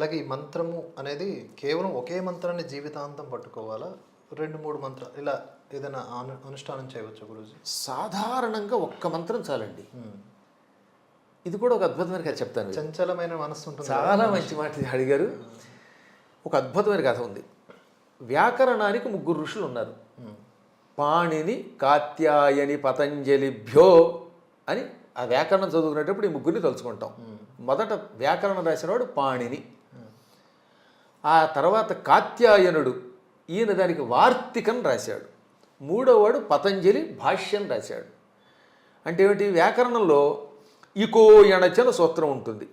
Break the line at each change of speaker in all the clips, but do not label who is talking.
అలాగే ఈ మంత్రము అనేది కేవలం ఒకే మంత్రాన్ని జీవితాంతం పట్టుకోవాలా? రెండు మూడు మంత్రాలు ఇలా ఏదైనా అను అనుష్ఠానం చేయవచ్చు గురుజీ?
సాధారణంగా ఒక్క మంత్రం చాలండి. ఇది కూడా ఒక అద్భుతమైన కథ చెప్తాను.
చంచలమైన మనస్సు ఉంటుంది
చాలా మంచి మాట అడిగారు. ఒక అద్భుతమైన కథ ఉంది. వ్యాకరణానికి ముగ్గురు ఋషులు ఉన్నారు. పాణిని కాత్యాయని పతంజలిభ్యో అని ఆ వ్యాకరణం చదువుకునేటప్పుడు ఈ ముగ్గురిని తలుచుకుంటాం. మొదట వ్యాకరణం రాసినవాడు పాణిని. ఆ తర్వాత కాత్యాయనుడు ఈయన దానికి వార్తికం రాశాడు. మూడోవాడు పతంజలి భాష్యం రాశాడు. అంటే ఏమిటి? వ్యాకరణంలో ఇకో ఎణచన సూత్రం ఉంటుంది.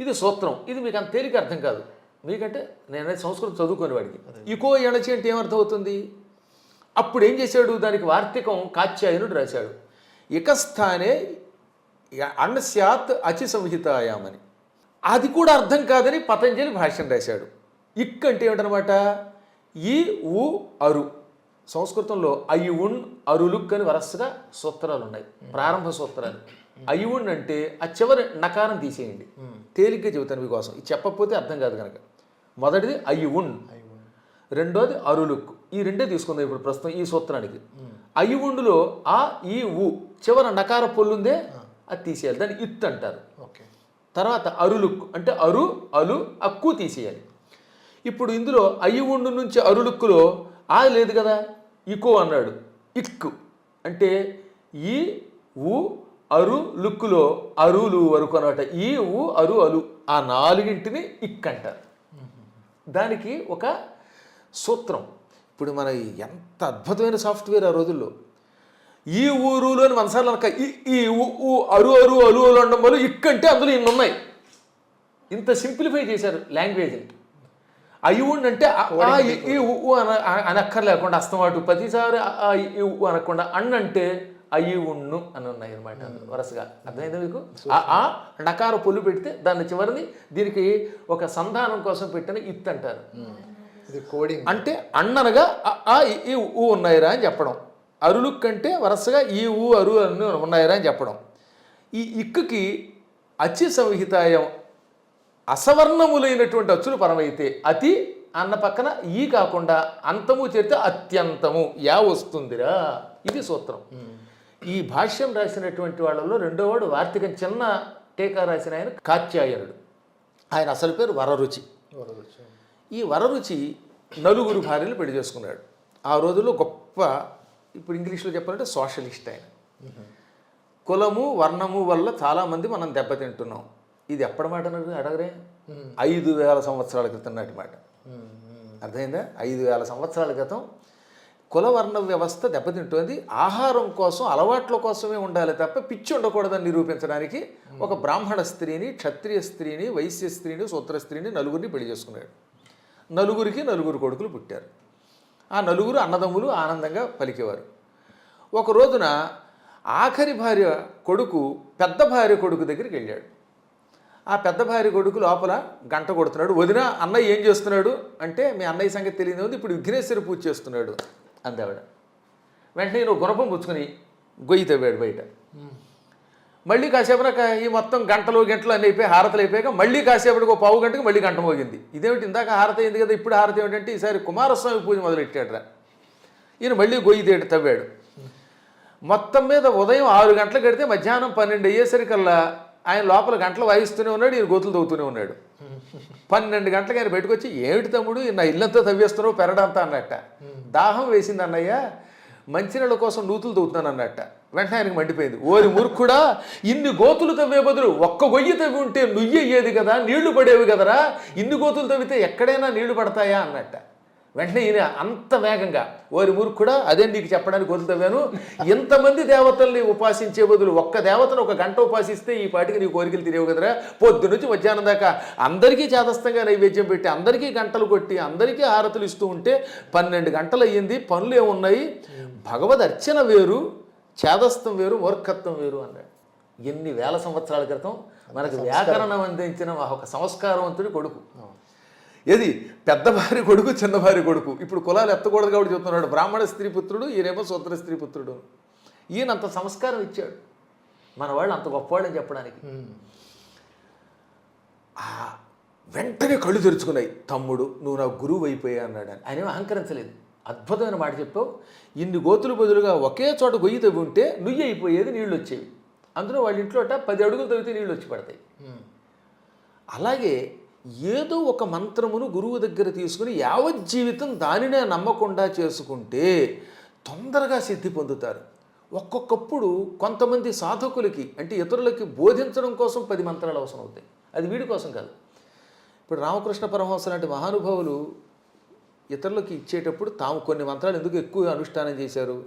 ఇది సూత్రం. ఇది మీకు అంత తేలిక అర్థం కాదు. మీకంటే నేనైతే సంస్కృతం చదువుకునే వాడికి ఇకో ఎణచి అంటే ఏమర్థం అవుతుంది అప్పుడు ఏం చేశాడు? దానికి వార్తికం కాత్యాయనుడు రాశాడు. ఇకస్థానే అణస్యాత్ అచి సంహితాయామని అది కూడా అర్థం కాదని పతంజలి భాష్యం రాశాడు. ఇక్ అంటే ఏమిటనమాట ఈ ఉ అరు. సంస్కృతంలో అయ్యుణ్ అరులుక్ అని వరసగా సూత్రాలు ఉన్నాయి ప్రారంభ సూత్రాలు. అయ్యుణ్ అంటే ఆ చివరి నకారం తీసేయండి. తేలిగ్గా చెబుతాను మీకోసం. ఇది చెప్పకపోతే అర్థం కాదు కనుక మొదటిది అయ్యుణ్ రెండోది అరులుక్ ఈ రెండే తీసుకుందాం ఇప్పుడు ప్రస్తుతం ఈ సూత్రానికి. అయ్యుండులో ఆ ఈ ఉ చివర నకార పొల్లుందే అది తీసేయాలి. దాన్ని ఇత్ అంటారు
ఓకే.
తర్వాత అరులుక్ అంటే అరు అలు అక్కు తీసేయాలి. ఇప్పుడు ఇందులో అయ్యుండు నుంచి అరులుక్కులో ఆ లేదు కదా? ఇకో అన్నాడు. ఇక్కు అంటే ఈ ఉ అరు లుక్కులో అరులు వరకు అనమాట ఈ ఉ అరు అలు ఆ నాలుగింటిని ఇక్ అంటారు. దానికి ఒక సూత్రం. ఇప్పుడు మన ఎంత అద్భుతమైన సాఫ్ట్వేర్ ఆ రోజుల్లో. ఈ ఊరులోని మనసార్లు అనక ఈ ఈ ఊ అరు అరు అలు అలు అనడం వల్ల ఇక్కంటే అందులో ఇన్ని ఉన్నాయి. ఇంత సింప్లిఫై చేశారు లాంగ్వేజ్ని అయ్యుండి అంటే ఈ, ఉ, ఉ అన అన- అనక్కర్లేకుండా అస్తమాటు. ప్రతిసారి ఈ, ఉ అనకుండా అన్న అంటే అయ్యి ఉన్ను అని ఉన్నాయి అనమాట వరుసగా. అర్థమైందా మీకు? ఆ నకార పొల్లు పెడితే దాని చివరిని దీనికి ఒక సంధానం కోసం పెట్టిన ఇత్ అంటారు. అంటే అన్ననగా ఆ, ఈ, ఊ ఉన్నాయిరా అని చెప్పడం. అరులు కంటే వరుసగా ఈ ఊ అరు అన్ని ఉన్నాయిరా అని చెప్పడం. ఈ ఇక్కుకి అచి సంహితాయం అసవర్ణములైనటువంటి అచ్చులు పరమైతే అతి అన్న పక్కన ఈ కాకుండా అంతము చేరితే అత్యంతము. యా వస్తుందిరా? ఇది సూత్రం. ఈ భాష్యం రాసినటువంటి వాళ్ళలో రెండోవాడు వార్తికం చిన్న టీకా రాసిన ఆయన కాత్యాయనుడు. ఆయన అసలు పేరు వరరుచి. ఈ వరరుచి నలుగురు భార్యలు పెళ్ళి చేసుకున్నాడు. ఆ రోజుల్లో గొప్ప ఇప్పుడు ఇంగ్లీష్లో చెప్పాలంటే సోషలిస్ట్ ఆయన. కులము వర్ణము వల్ల చాలామంది మనం దెబ్బతింటున్నాం. ఇది ఎప్పటి మాట అన్నారు అడగరే? ఐదు వేల సంవత్సరాల క్రితం నాటి మాట. అర్థమైందా? ఐదు వేల సంవత్సరాల క్రితం కులవర్ణ వ్యవస్థ దెబ్బతింటుంది. ఆహారం కోసం అలవాట్ల కోసమే ఉండాలి తప్ప పిచ్చి ఉండకూడదని నిరూపించడానికి ఒక బ్రాహ్మణ స్త్రీని క్షత్రియ స్త్రీని వైశ్య స్త్రీని సూత్ర స్త్రీని నలుగురిని పెళ్ళి చేసుకున్నాడు. నలుగురికి నలుగురు కొడుకులు పుట్టారు. ఆ నలుగురు అన్నదమ్ములు ఆనందంగా పలికేవారు. ఒక రోజున ఆఖరి భార్య కొడుకు పెద్ద భార్య కొడుకు దగ్గరికి వెళ్ళాడు. ఆ పెద్ద భార్య కొడుకు లోపల గంట కొడుతున్నాడు. వదిన అన్నయ్య ఏం చేస్తున్నాడు? అంటే మీ అన్నయ్య సంగతి తెలియదు ఉంది. ఇప్పుడు విఘ్నేశ్వరి పూజ చేస్తున్నాడు అందావిడ. వెంటనే నువ్వు గుణపం పుచ్చుకొని గొయ్యి తవ్వాడు బయట. మళ్ళీ కాసేపటికి ఈ మొత్తం గంటలు గంటలు అని అయిపోయి హారతలు అయిపోయాక మళ్ళీ కాసేపటికి ఒక పావు గంటకి మళ్ళీ గంట మోగింది. ఇదేమిటి ఇందాక హారత అయింది కదా ఇప్పుడు హారత ఏమిటంటే ఈసారి కుమారస్వామి పూజ మొదలెట్టాడురా ఈయన మళ్ళీ గొయ్యి తేడు తవ్వాడు. మొత్తం మీద ఉదయం ఆరు గంటలకు కడితే మధ్యాహ్నం పన్నెండు అయ్యేసరికల్లా ఆయన లోపల గంటలు వాయిస్తూనే ఉన్నాడు ఈయన గోతులు తవ్వుతూనే ఉన్నాడు. పన్నెండు గంటలకు ఆయన బయటకు వచ్చి ఏమిటి తమ్ముడు నా ఇల్లంతా తవ్వేస్తున్నావు పెరడంతా అన్నట్ట. దాహం వేసింది అన్నయ్య మంచినీళ్ళ కోసం నూతులు తవ్వుతున్నాను అన్నట్ట. వెంటనే ఆయనకు మండిపోయింది. ఓరి మూర్ఖుడా ఇన్ని గోతులు తవ్వే బదులు ఒక్క గొయ్యి తవ్వి ఉంటే నుయ్యి అయ్యేది కదా నీళ్ళు పడేవి కదరా? ఇన్ని గోతులు తవ్వితే ఎక్కడైనా నీళ్ళు పడతాయా? అన్నట్ట. వెంటనే ఈయన అంత వేగంగా ఓరి మూర్ఖుడా అదే నీకు చెప్పడానికి వదులుతాను ఎంతమంది దేవతల్ని ఉపాసించే బదులు ఒక్క దేవతను ఒక గంట ఉపాసిస్తే ఈ పాటికి నీ కోరికలు తిరేవు కదరా? పొద్దు నుంచి మధ్యాహ్నం దాకా అందరికీ చేదస్తంగా నైవేద్యం పెట్టి అందరికీ గంటలు కొట్టి అందరికీ హారతులు ఇస్తూ ఉంటే పన్నెండు గంటలు అయ్యింది పనులు ఏమున్నాయి? భగవద్ అర్చన వేరు చేదస్తం వేరు మూర్ఖత్వం వేరు అన్నాడు. ఎన్ని వేల సంవత్సరాల క్రితం మనకు వ్యాకరణం అందించిన ఒక సంస్కారవంతుడి కొడుకు. ఏది? పెద్ద భార్య కొడుకు చిన్న భార్య కొడుకు. ఇప్పుడు కులాలు ఎత్తకూడదు కాబట్టి చెప్తున్నాడు. బ్రాహ్మణ స్త్రీ పుత్రుడు ఈయనేమో సూత్ర స్త్రీ పుత్రుడు. ఈయన అంత సంస్కారం ఇచ్చాడు. మన వాళ్ళు అంత గొప్పవాళ్ళని చెప్పడానికి. వెంటనే కళ్ళు తెరుచుకున్నాయి. తమ్ముడు నువ్వు నా గురువు అయిపోయా అన్నాడు అని. ఆయన అహంకరించలేదు. అద్భుతమైన మాట చెప్పావు. ఇన్ని గోతులు బదులుగా ఒకే చోట గొయ్యి తవ్వి ఉంటే నుయ్యి అయిపోయేది నీళ్ళు వచ్చేవి. అందులో వాళ్ళ ఇంట్లోట పది అడుగులు తవ్వితే నీళ్ళు వచ్చి పడతాయి. అలాగే ఏదో ఒక మంత్రమును గురువు దగ్గర తీసుకుని యావత్ జీవితం దానినే నమ్మకుండా చేసుకుంటే తొందరగా సిద్ధి పొందుతారు. ఒక్కొక్కప్పుడు కొంతమంది సాధకులకి అంటే ఇతరులకి బోధించడం కోసం పది మంత్రాలు అవసరం అవుతాయి. అది వీడి కోసం కాదు. ఇప్పుడు రామకృష్ణ పరమహంస లాంటి మహానుభావులు ఇతరులకు ఇచ్చేటప్పుడు తాము కొన్ని మంత్రాలు ఎందుకు ఎక్కువ అనుష్ఠానం చేశారు?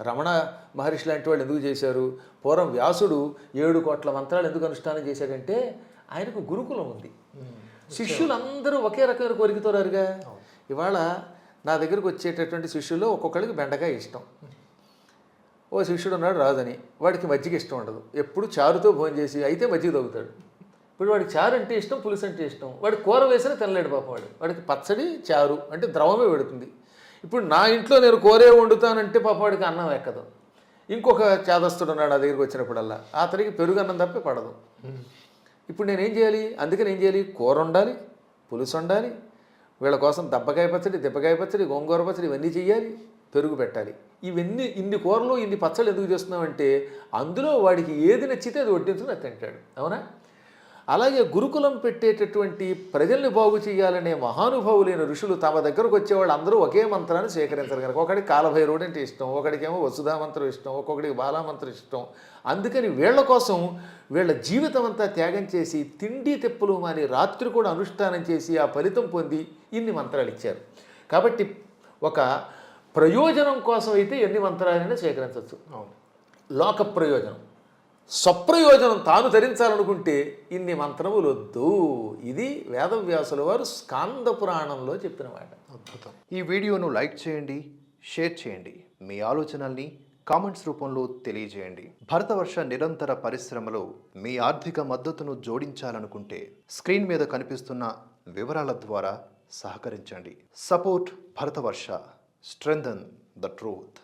రమణ మహర్షి లాంటి వాళ్ళు ఎందుకు చేశారు? పూర్వం వ్యాసుడు ఏడు కోట్ల మంత్రాలు ఎందుకు అనుష్ఠానం చేశాడంటే ఆయనకు గురుకులం ఉంది. శిష్యులందరూ ఒకే రకమైన కోరికతో రారుగా ఇవాళ నా దగ్గరకు వచ్చేటటువంటి శిష్యులు ఒక్కొక్కరికి బెండకాయ ఇష్టం. ఓ శిష్యుడు ఉన్నాడు రాదని వాడికి మజ్జిగ ఇష్టం ఉండదు. ఎప్పుడు చారుతో భోజనం చేసి అయితే మజ్జిగ తగ్గుతాడు ఇప్పుడు వాడికి చారు అంటే ఇష్టం పులుసు అంటే ఇష్టం. వాడు కూర వేసినా తినలేడు పాప వాడు. వాడికి పచ్చడి చారు అంటే ద్రవమే పెడుతుంది. ఇప్పుడు నా ఇంట్లో నేను కూరే వండుతానంటే పాప వాడికి అన్నం ఎక్కదు. ఇంకొక చేదస్తుడు ఉన్నాడు నా దగ్గరికి వచ్చినప్పుడల్లా. అతనికి పెరుగు అన్నం తప్పే పడదు. ఇప్పుడు నేనేం చేయాలి? అందుకని ఏం చేయాలి? కూర వండాలి పులుసు వండాలి వీళ్ళ కోసం దబ్బకాయ పచ్చడి దెబ్బకాయ పచ్చడి గోంగూర పచ్చడి ఇవన్నీ చేయాలి పెరుగు పెట్టాలి. ఇవన్నీ ఇన్ని కూరలు ఇన్ని పచ్చళ్ళు ఎందుకు చేస్తున్నామంటే అందులో వాడికి ఏది నచ్చితే అది వడ్డించుకుని అది తింటాడు. అవునా? అలాగే గురుకులం పెట్టేటటువంటి ప్రజల్ని బాగు చేయాలనే మహానుభావులైన ఋషులు తమ దగ్గరకు వచ్చేవాళ్ళు అందరూ ఒకే మంత్రాన్ని స్వీకరించరు కనుక. ఒకడికి కాలభైరవుడు అంటే ఇష్టం ఒకడికేమో వసుధా మంత్రం ఇష్టం ఒక్కొక్కడికి బాలామంత్రం ఇష్టం. అందుకని వీళ్ళ కోసం వీళ్ళ జీవితం అంతా త్యాగం చేసి తిండి తెప్పులు మాని రాత్రి కూడా అనుష్ఠానం చేసి ఆ ఫలితం పొంది ఇన్ని మంత్రాలు ఇచ్చారు. కాబట్టి ఒక ప్రయోజనం కోసం అయితే ఎన్ని మంత్రాలైనా స్వీకరించవచ్చు.
అవును.
లోక ప్రయోజనం. స్వప్రయోజనం తాను ధరించాలనుకుంటే ఇన్ని మంత్రములు వద్దు. ఇది వేదవ్యాసుల వారు స్కాంద పురాణంలో చెప్పిన మాట
అద్భుతం. ఈ వీడియోను లైక్ చేయండి షేర్ చేయండి. మీ ఆలోచనల్ని కామెంట్స్ రూపంలో తెలియజేయండి. భరతవర్ష నిరంతర పరిశ్రమలో మీ ఆర్థిక మద్దతును జోడించాలనుకుంటే స్క్రీన్ మీద కనిపిస్తున్న వివరాల ద్వారా సహకరించండి. Support Bharatavarsha. Strengthen the truth.